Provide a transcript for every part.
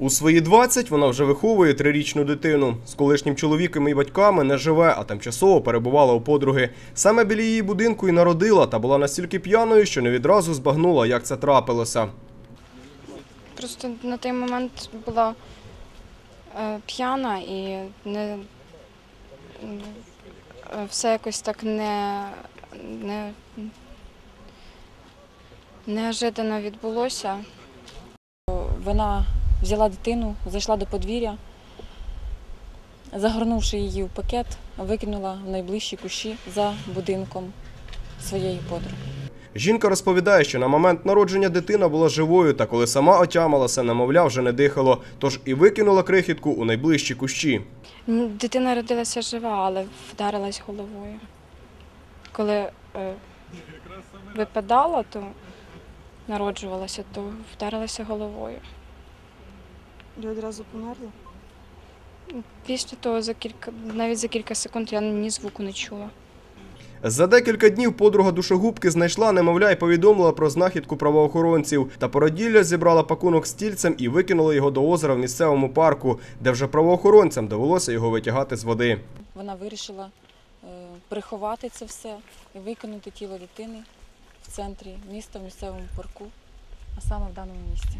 У свої 20 вона вже виховує трирічну дитину. З колишнім чоловіком і батьками не живе, а тимчасово перебувала у подруги. Саме біля її будинку і народила та була настільки п'яною, що не відразу збагнула, як це трапилося. Просто на той момент була е, п'яна і не е, все якось так не, не неожиданно відбулося. Вона взяла дитину, зайшла до подвір'я, загорнувши її в пакет, викинула в найближчі кущі за будинком своєї подруги. Жінка розповідає, що на момент народження дитина була живою, та коли сама отямилася, немовля вже не дихало, тож і викинула крихітку у найближчі кущі. Дитина родилася жива, але вдарилась головою. Коли е, випадала, то народжувалася, то вдарилася головою. І одразу померла? Після того за кілька, навіть за кілька секунд я ні звуку не чула. За декілька днів подруга душогубки знайшла немовля і повідомила про знахідку правоохоронців. Та породілля зібрала пакунок стільцем і викинула його до озера в місцевому парку, де вже правоохоронцям довелося його витягати з води. Вона вирішила е, приховати це все і викинути тіло дитини в центрі міста, в місцевому парку, а саме в даному місці.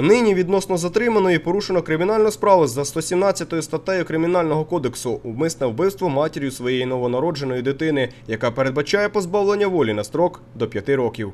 Нині відносно затриманої порушено кримінальну справу за 117 статтею Кримінального кодексу умисне вбивство матір'ю своєї новонародженої дитини, яка передбачає позбавлення волі на строк до 5 років.